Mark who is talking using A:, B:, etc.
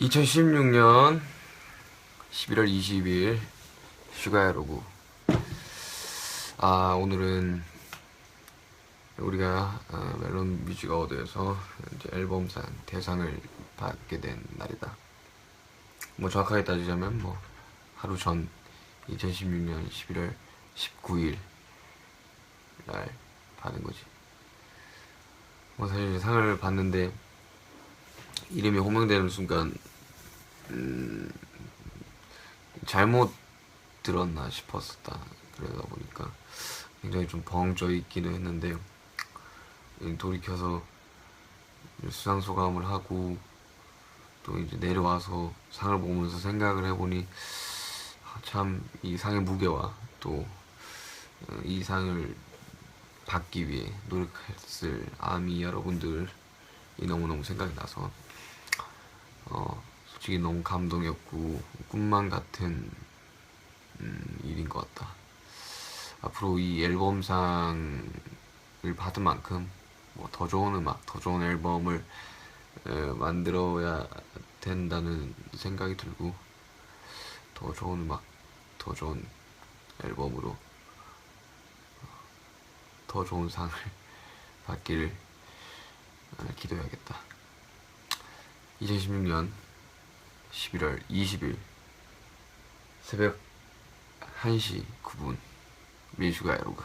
A: 2016년 11월 20일 슈가야로구 아 오늘은 우리가 어, 멜론 뮤직 어워드에서 이제 앨범상 대상을 받게 된 날이다. 뭐 정확하게 따지자면 뭐 하루 전 2016년 11월 19일 날 받은 거지. 뭐 사실 상을 받는데 이름이 호명되는 순간 음, 잘못 들었나 싶었었다. 그러다 보니까 굉장히 좀 벙쪄 있기는 했는데 돌이켜서 수상 소감을 하고 또 이제 내려와서 상을 보면서 생각을 해보니 아, 참이 상의 무게와 또 이 상을 받기 위해 노력했을 아미 여러분들이 너무너무 생각이 나서 어, 솔직히 너무 감동이었고 꿈만 같은 음, 일인 것 같다. 앞으로 이 앨범상을 받은 만큼 뭐 더 좋은 음악, 더 좋은 앨범을 에, 만들어야 된다는 생각이 들고 더 좋은 음악, 더 좋은 앨범으로 더 좋은 상을 받기를 어, 기도해야겠다. 2016년 11월 20일 새벽 1시 9분 민슈가 에로그